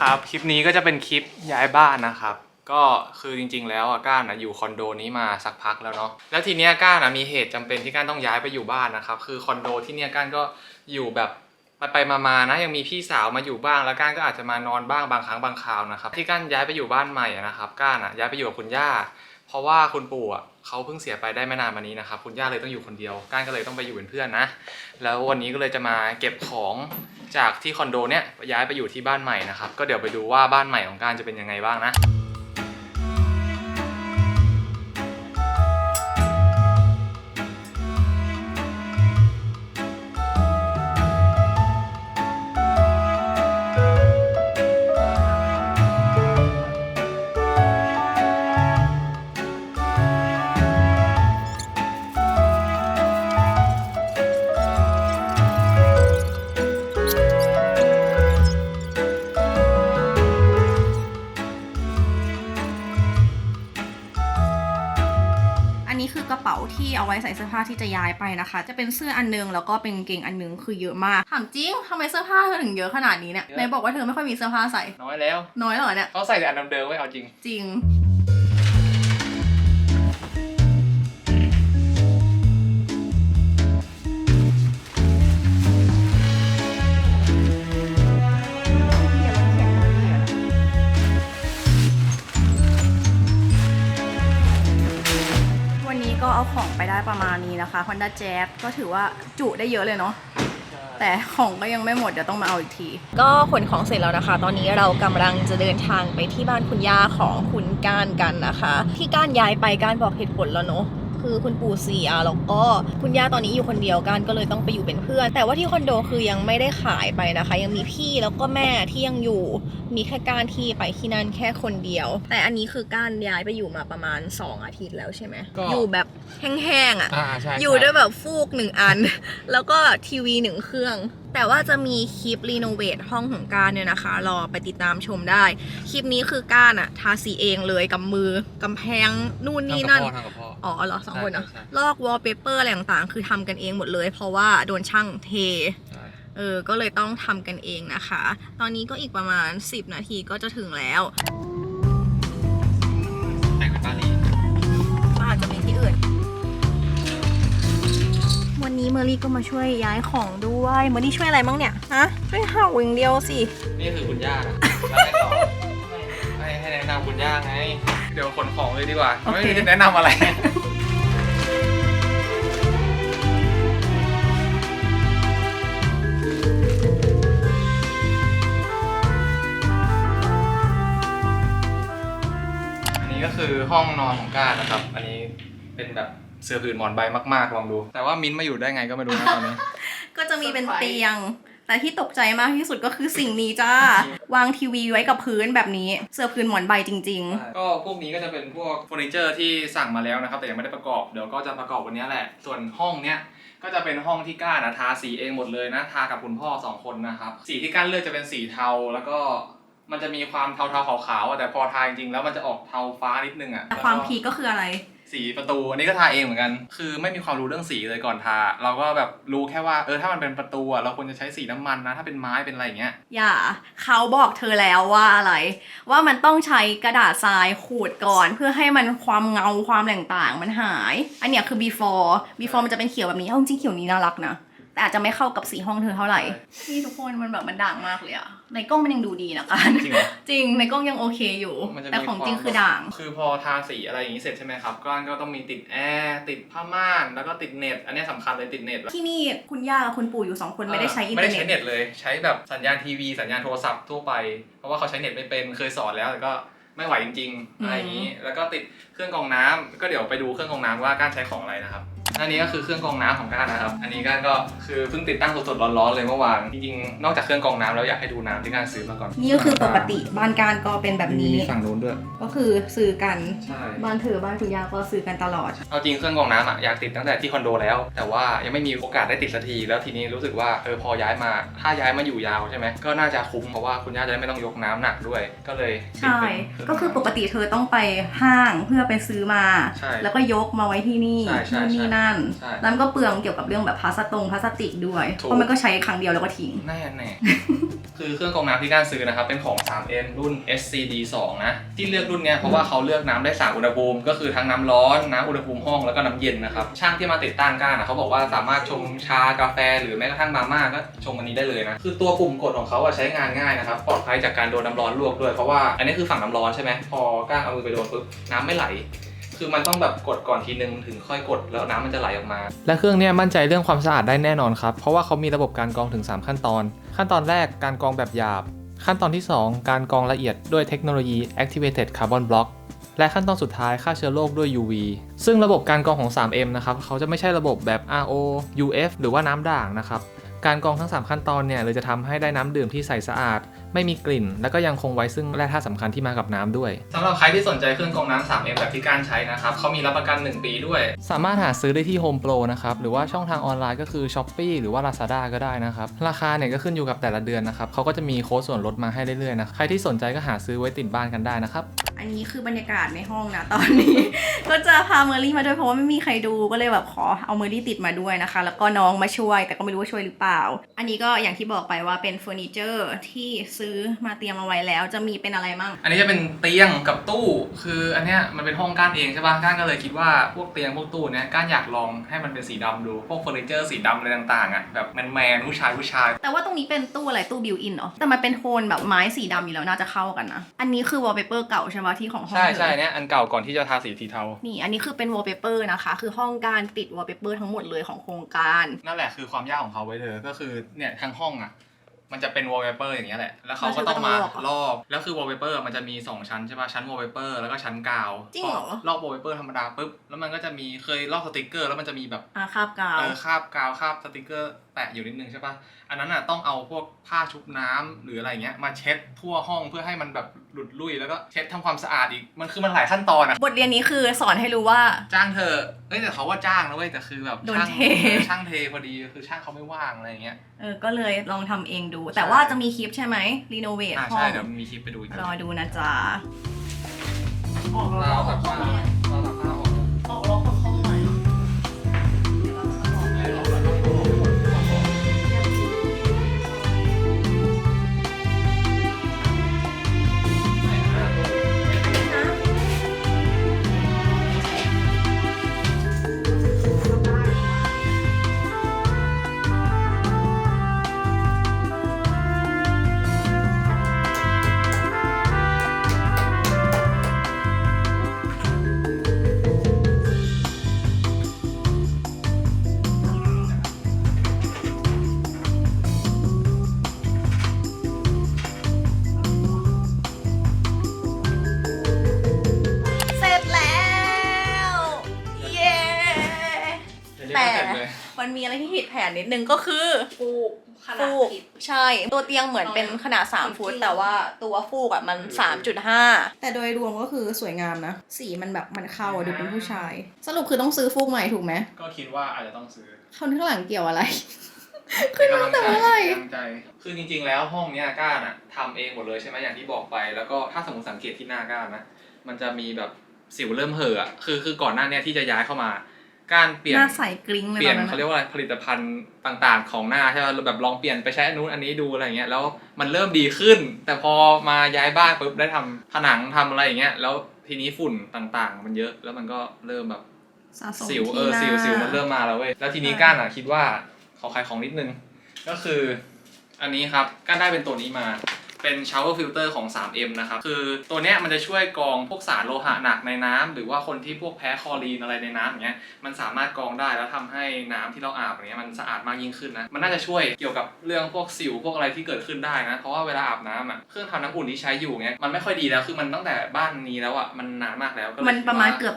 ครับ คลิปนี้ก็จะเป็นคลิปย้ายบ้านนะครับ ก็คือจริงๆ แล้วอะก้านอะอยู่คอนโดนี้มาสักพักแล้วเนาะ แล้วทีเนี้ยก้านอะมีเหตุจำเป็นที่ก้านต้องย้ายไปอยู่บ้านนะครับ คือคอนโดที่เนี้ยก้านก็อยู่แบบไปไปๆมาๆนะยังมีพี่สาวมาอยู่บ้าง แล้วก้านก็อาจจะมานอนบ้างบางครั้งบางคราวนะครับที่ก้านย้ายไปอยู่บ้านใหม่อะนะครับก้านอะย้ายไปอยู่กับคุณย่า เพราะว่าคุณปู่อะเขาเพิ่งเสียไปได้ไม่นานมานี้นะครับคุณย่าเลยต้องอยู่คนเดียวก้านก็เลยต้องไปอยู่เป็นเพื่อนนะ แล้ววันนี้ก็เลยจะมาเก็บของจากที่คอนโดเนี้ยย้ายไปอยู่ที่บ้านใหม่นะครับก็เดี๋ยวไปดูว่าบ้านใหม่ของก้านจะเป็นยังไงบ้างนะ ไว้ใส่เสื้อผ้าที่จะย้ายไปนะคะ จะเป็นเสื้ออันนึงแล้วก็เป็นกางเกงอันนึงคือเยอะมากถามจริงทำไมเสื้อผ้าเธอถึงเยอะขนาดนี้เนี่ยเยอะไหนบอกว่าเธอไม่ค่อยมีเสื้อผ้าใส่น้อยแล้ว น้อยเหรอเนี่ยเขาใส่แต่อันเดิมๆไว้เอาจริง จริง เอาของไปได้ประมาณนี้นะคะ Honda Jazz ก็ถือว่าจุได้เยอะเลยเนาะแต่ของก็ยังไม่หมดเดี๋ยวต้องมาเอาอีกที ก็ขนของเสร็จแล้วนะคะ ตอนนี้เรากำลังจะเดินทางไปที่บ้านคุณย่าของคุณก้านกันนะคะ ที่ก้านย้ายไปก้านบอกเหตุผลแล้วเนาะ คือคุณปู่เสียแล้วก็คุณย่าตอนนี้อยู่คนเดียวกันก็เลยต้องไปอยู่เป็นเพื่อน แต่ว่าที่คอนโดคือยังไม่ได้ขายไปนะคะ ยังมีพี่แล้วก็แม่ที่ยังอยู่มีแค่ก้านที่ไปที่นั่นแค่คนเดียว แต่อันนี้คือก้านย้ายไปอยู่มาประมาณ 2 อาทิตย์แล้วใช่ไหมก็ อยู่แบบแห้งๆอะ อ่าใช่อยู่ด้วยแบบฟูกหนึ่งอัน แล้วก็ทีวีหนึ่งเครื่อง แต่ว่าจะมีคลิปรีโนเวทห้องของการเนี่ยนะคะ รอไปติดตามชมได้ คลิปนี้คือการอะทาสีเองเลยกับมือกำแพงนู่นนี่นั่น ทำกับพ่ออ๋ อเหรอสองคนเหรอใช่ใช่ ลอกวอลเปเปอร์อะไรต่างๆ คือทำกันเองหมดเลย เพราะว่าโดนช่างเท ใช่เออ ก็เลยต้องทำกันเองนะคะ ตอนนี้ก็อีกประมาณ 10 นาทีก็จะถึงแล้ว แต่งเป็นปารีสก็อาจจะมีที่อื่น วันนี้เมอรี่ก็มาช่วยย้ายของด้วย เมอรี่ช่วยอะไรบ้างเนี่ย ฮะ ช่วยเห่าอย่างเดียวสิ นี่คือคุณย่านะแล้วไงต่อให้ให้แนะนำคุณย่าไง เดี๋ยวขนของเลยดีกว่า โอเค ไม่ได้แนะนำอะไร อันนี้ก็คือห้องนอนของก้านะครับ อันนี้เป็นแบบเสื้อผืนหมอนใบมากๆ ลองดู แต่ว่ามิ้นท์มาอยู่ได้ไงก็ไม่รู้นะตอนนี้ ก็จะมีเป็นเตียง แต่ที่ตกใจมากที่สุดก็คือสิ่งนี้จ้าวางทีวีไว้กับพื้นแบบนี้เสื้อพื้นหมอนใบจริง ก็พวกนี้ก็จะเป็นพวกเฟอร์นิเจอร์ที่สั่งมาแล้วนะครับ แต่ยังไม่ได้ประกอบเดี๋ยวก็จะประกอบวันนี้แหละ ส่วนห้องเนี้ยก็จะเป็นห้องที่ก้านะทาสีเองหมดเลยนะทากับคุณพ่อสองคนนะครับสีที่ก้านเลือกจะเป็นสีเทาแล้วก็มันจะมีความเทาๆขาวๆอะแต่พอทาจริงๆแล้วมันจะออกเทาฟ้านิดนึงอะๆ แต่ความแล้วก็พีคก็คืออะไร สีประตูอันนี้ก็ทาเองเหมือนกัน คือไม่มีความรู้เรื่องสีเลยก่อนทา เราก็แบบรู้แค่ว่าเออถ้ามันเป็นประตูอะเราควรจะใช้สีน้ำมันนะถ้าเป็นไม้เป็นอะไรอย่างเงี้ย อย่าเขาบอกเธอแล้วว่าอะไร ว่ามันต้องใช้กระดาษทรายขูดก่อน เพื่อให้มันความเงาความแหล่งต่างมันหาย อันเนี้ยคือ before before มันจะเป็นเขียวแบบนี้เอาจริงๆเขียวนี้น่ารักนะแต่ อาจจะไม่เข้ากับสีห้องเธอเท่าไหร่นี่ทุกคนมันแบบมันด่างมากเลยอะในกล้องมันยังดูดีนะกันจริงเหรอ จริงในกล้องยังโอเคอยู่ มันจะมีแต่ของจริงวามคือด่าง คือพอทาสีอะไรอย่างนี้เสร็จใช่ไหมครับก้อนก็ต้องมีติดแอร์ติดผ้าม่านแล้วก็ติดเน็ต อันนี้สำคัญเลยติดเน็ตที่นี่คุณย่ากับคุณปู่อยู่สองคนไม่ได้ใช้อินเทอไม่ร์ได้เน็ใช้ตเน็ตเลยใช้แบบสัญญาณทีวีสัญญาณโทรศัพท์ทั่วไป เพราะว่าเขาใช้เน็ตไม่เป็นเคยสอนแล้วแต่ก็ไม่ไหวจริงๆอะไรอย่างนี้ แล้วก็ติดเครื่องกรองน้ำก็เดี๋ยวไปดูเครื่องกรองน้ำว่าก้านใช้ของอะไรนะครับ อันนี้ก็คือเครื่องกรองน้ำของก้านนะครับ อันนี้ก้านก็คือเพิ่งติดตั้งสดๆร้อนๆเลยเมื่อวาน จริงๆ นอกจากเครื่องกรองน้ำแล้วอยากให้ดูน้ำที่ก้านซื้อมาก่อน นี่ก็คือปกติบ้านการก็เป็นแบบนี้ มีฝั่งนู้นด้วย ก็คือซื้อกัน ใช่ บ้านเธอบ้านคุณย่าก็ซื้อกันตลอด เอาจริงเครื่องกรองน้ำอะอยากติดตั้งแต่ที่คอนโดแล้ว แต่ว่ายังไม่มีโอกาสได้ติดสักที แล้วทีนี้รู้สึกว่าเออพอย้ายมา ถ้าย้ายมาอยู่ยาวใช่ไหมก็น่าจะคุ้มเพราะว่าคุณย่าจะได้ไม่ต้องยกน้ำหนักด้วย ก็เลยติดใช่ เป็นก็คือปกติเธอต้องไปห้างเพื่อไปซื้อมา ใช่แล้วก็ยกมาไว้ที่นี่ใช่ใช่นู่นนี่ใช่ นั่นนั่นใช่แล้วมันก็เปลืองเกี่ยวกับเรื่องแบบพลาสตงพลาสติกด้วย ถูก เพราะมันก็ใช้ครั้งเดียวแล้วก็ทิ้ง แน่แน่ คือเครื่องกรองน้ำที่การซื้อนะครับ เป็นของ 3M รุ่น SCD 2 นะ ที่เลือกรุ่นเนี้ยเพราะว่าเขาเลือกน้ำได้สามอุณหภูมิ ก็คือทั้งน้ำร้อน น้ำอุณหภูมิห้องแล้วก็น้ำเย็นนะครับ ช่างที่มาติดตั้งก้านอะเขาบอกว่าสามารถชงชากาแฟ หรือแม้กระทั่งมาม่าก็ชงอันนี้ได้เลยนะ คือตัวปุ่มกดของเขาอะใช้งานง่ายนะครับ ปลอดภัยจากการโดนน้ำร้อนลวกด้วย เพราะว่าอันนี้คือฝั่งน้ำร้อนใช่ไหมพอก้านเอามือไปโดนปุ๊บน้ำไม่ไหล คือมันต้องแบบกดก่อนทีนึงถึงค่อยกดแล้วน้ำมันจะไหลออกมา และเครื่องเนี้ยมั่นใจเรื่องความสะอาดได้แน่นอนครับ เพราะว่าเขามีระบบการกรองถึง 3 ขั้นตอน ขั้นตอนแรกการกรองแบบหยาบ ขั้นตอนที่ 2 การกรองละเอียดด้วยเทคโนโลยี Activated Carbon Block และขั้นตอนสุดท้ายฆ่าเชื้อโรคด้วย UV ซึ่งระบบการกรองของ 3M นะครับเขาจะไม่ใช่ระบบแบบ RO UF หรือว่าน้ำด่างนะครับ การกรองทั้ง 3 ขั้นตอนเนี่ยเลยจะทำให้ได้น้ำดื่มที่ใสสะอาด ไม่มีกลิ่น แล้วก็ยังคงไว้ซึ่งแร่ธาตุสำคัญที่มากับน้ำด้วย สำหรับใครที่สนใจเครื่องกรองน้ำ 3M แบบที่การใช้นะครับเขามีรับประกัน 1 ปีด้วย สามารถหาซื้อได้ที่ Home Pro นะครับ หรือว่าช่องทางออนไลน์ก็คือ Shopee หรือว่า Lazada ก็ได้นะครับ ราคาเนี่ยก็ขึ้นอยู่กับแต่ละเดือนนะครับเขาก็จะมีโค้ดส่วนลดมาให้เรื่อยๆนะใครที่สนใจก็หาซื้อไว้ติดบ้านกันได้นะครับ อันนี้คือบรรยากาศในห้องนะตอนนี้ ก็จะพาเมอรี่มาด้วยเพราะว่าไม่มีใครดูก็เลยแบบขอเอาเมอรี่ติดมาด้วยนะคะ แล้วก็น้องมาช่วยแต่ก็ไม่รู้ว่าช่วยหรือเปล่า อันนี้ก็อย่างที่บอกไปว่าเป็นเฟอร์นิเจอร์ที่ซื้อมาเตรียมเอาไว้แล้วจะมีเป็นอะไรมั่ง อันนี้จะเป็นเตียงกับตู้ คืออันเนี้ยมันเป็นห้องก้านเองใช่ป่ะก้านก็เลยคิดว่าพวกเตียงพวกตู้เนี้ยก้านอยากลองให้มันเป็นสีดำดู พวกเฟอร์นิเจอร์สีดำอะไรต่างๆอะแบบแมนๆผู้ชายผู้ชาย แต่ว่าตรงนี้เป็นตู้อะไรตู้บิวอินเหรอ แต่มันเป็นโทนแบบไม้สีดำอยู่แล้วน่าจะเข้ากันนะ อันนี้คือวอลเปเปอร์เก่าใช่ไหมที่ของห้องใช่เธอใช่เนี่ยอันเก่าก่อนที่จะทาสีทีเทา นี่อันนี้คือเป็นวอลเปเปอร์นะคะ คือห้องการติดวอลเปเปอร์ทั้งหมดเลยของโครงการ นั่นแหละคือความยากของเขาไว้เธอ ก็คือเนี่ยทั้งห้องอะ มันจะเป็นวอลเปเปอร์อย่างเงี้ยแหละ แล้วเขาก็ต้องมาลอก แล้วคือวอลเปเปอร์มันจะมี 2 ชั้นใช่ป่ะ ชั้นวอลเปเปอร์แล้วก็ชั้นกาวจริงเหรอพลอกวอลเปเปอร์ธรรมดาปุ๊บ แล้วมันก็จะมีเคยลอกสติกเกอร์ แล้วมันจะมีแบบอาคาบกาวเออคราบกาวคราบสติกเกอร์แปะอยู่นิดนึงใช่ป่ะ อันนั้นอะต้องเอาพวกผ้าชุบน้ำหรืออะไรเงี้ยมาเช็ดทั่วห้องเพื่อให้มันแบบหลุดลุ่ยแล้วก็เช็ดทำความสะอาดอีก มันคือมันหลายขั้นตอนอะ บทเรียนนี้คือสอนให้รู้ว่า จ้างเธอ เอ้ยแต่เขาว่าจ้างนะเว้ยแต่คือแบบโดนช่างเทเออช่างเทพอดีคือช่างเขาไม่ว่างอะไรอย่างเงี้ย เออ ก็เลยลองทำเองดูแต่ว่าจะมีคลิปใช่ไหมรีโนเวทอ่าห้อใช่งเดี๋ยวมีคลิปไปดูอีกรอดูนะจ๊ะ มันมีอะไรที่ผิดแผนนิดนึงก็คือฟูกขนาดฟูกผิด ใช่ ตัวเตียงเหมือนเป็นขนาด 3 ฟุต แต่ว่าตัวฟูกอะมัน 3.5 แต่โดยรวมก็คือสวยงามนะ สีมันแบบมันเข้าอะดูเป็นผู้ชาย สรุปคือต้องซื้อฟูกใหม่ถูกไหมก็คิดว่าอาจจะต้องซื้อคนข้างหลังเกี่ยวอะไรเป็นกำลังใจแต่เมื่อไหร่เป็นกำลังใจคือจริงๆ แล้วห้องเนี้ยก้านอะทำเองหมดเลยใช่ไหมอย่างที่บอกไป แล้วก็ถ้าสมมติสังเกตที่หน้าก้านนะ มันจะมีแบบสิวเริ่มเห่อะอะคือคือก่อนหน้าเนี้ยที่จะย้ายเข้ามา ก้านเปลี่ยนหน้าใสกริ้งเลยเปลี่ยนตอนนั้นเขาเรียกว่าอะไรผลิตภัณฑ์ต่างๆ ของหน้าใช่ไหมแบบลองเปลี่ยนไปใช้อันนู้นอันนี้ดูอะไรอย่างเงี้ยแล้วมันเริ่มดีขึ้น แต่พอมาย้ายบ้านปุ๊บได้ทำผนังทำอะไรอย่างเงี้ยแล้วทีนี้ฝุ่นต่างๆ มันเยอะแล้วมันก็เริ่มแบบสะสมสิวเอที่อหน้าสิวสิวมันเริ่มมาแล้วเว้ยแล้วทีนี้ใช่ก้านอะคิดว่าขอขายของนิดนึง ก็คือ อันนี้ครับก้านได้เป็นตัวนี้มา เป็น shower filter ของ 3M นะครับ คือตัวเนี้ยมันจะช่วยกรองพวกสารโลหะหนักในน้ำหรือว่าคนที่พวกแพ้คลอรีนอะไรในน้ำอย่างเงี้ยมันสามารถกรองได้แล้วทำให้น้ำที่เราอาบอย่างเงี้ยมันสะอาดมากยิ่งขึ้นนะมันน่าจะช่วยเกี่ยวกับเรื่องพวกสิวพวกอะไรที่เกิดขึ้นได้นะเพราะว่าเวลาอาบน้ำอะเครื่องทำน้ำอุ่นที่ใช้อยู่เงี้ยมันไม่ค่อยดีแล้วคือมันตั้งแต่บ้านนี้แล้วอะมันนานมากแล้วก็เลยมันประมาณคิดว่เกือบ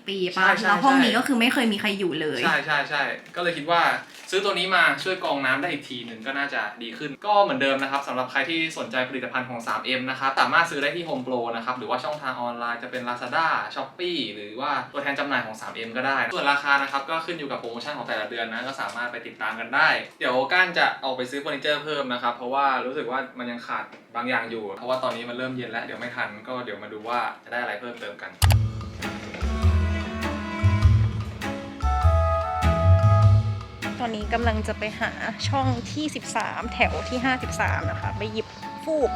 20 ปีใช่ป่ะใช่แล้วห้องใช่นี้ก็คือไม่เคยมีใครอยู่เลยใช่ใช่ใช่ก็เลยคิดว่าซื้อตัวนี้มาช่วยกรองน้ำได้อีกทีหนึ่งก็น่าจะดีขึ้น ก็เหมือนเดิมนะครับสำหรับใครที่สนใจผลิตภัณฑ์ของ 3M นะครับ สามารถซื้อได้ที่ Home Pro นะครับ หรือว่าช่องทางออนไลน์จะเป็น Lazada Shopee หรือว่าตัวแทนจำหน่ายของ 3M ก็ได้ ส่วนราคานะครับ ก็ขึ้นอยู่กับโปรโมชั่นของแต่ละเดือนนะ ก็สามารถไปติดตามกันได้ เดี๋ยวก้านจะเอาไปซื้อเฟอร์นิเจอร์เพิ่มนะครับ เพราะว่ารู้สึกว่ามันยังขาดบางอย่างอยู่ เพราะว่าตอนนี้มันเริ่มเย็นแล้ว เดี๋ยวไม่ทัน ก็เดี๋ยวมาดูว่าจะได้อะไรเพิ่มเติมกันตอนนี้กำลังจะไปหาช่องที่ 13 แถวที่ 53 นะคะ ไปหยิบ ฟูก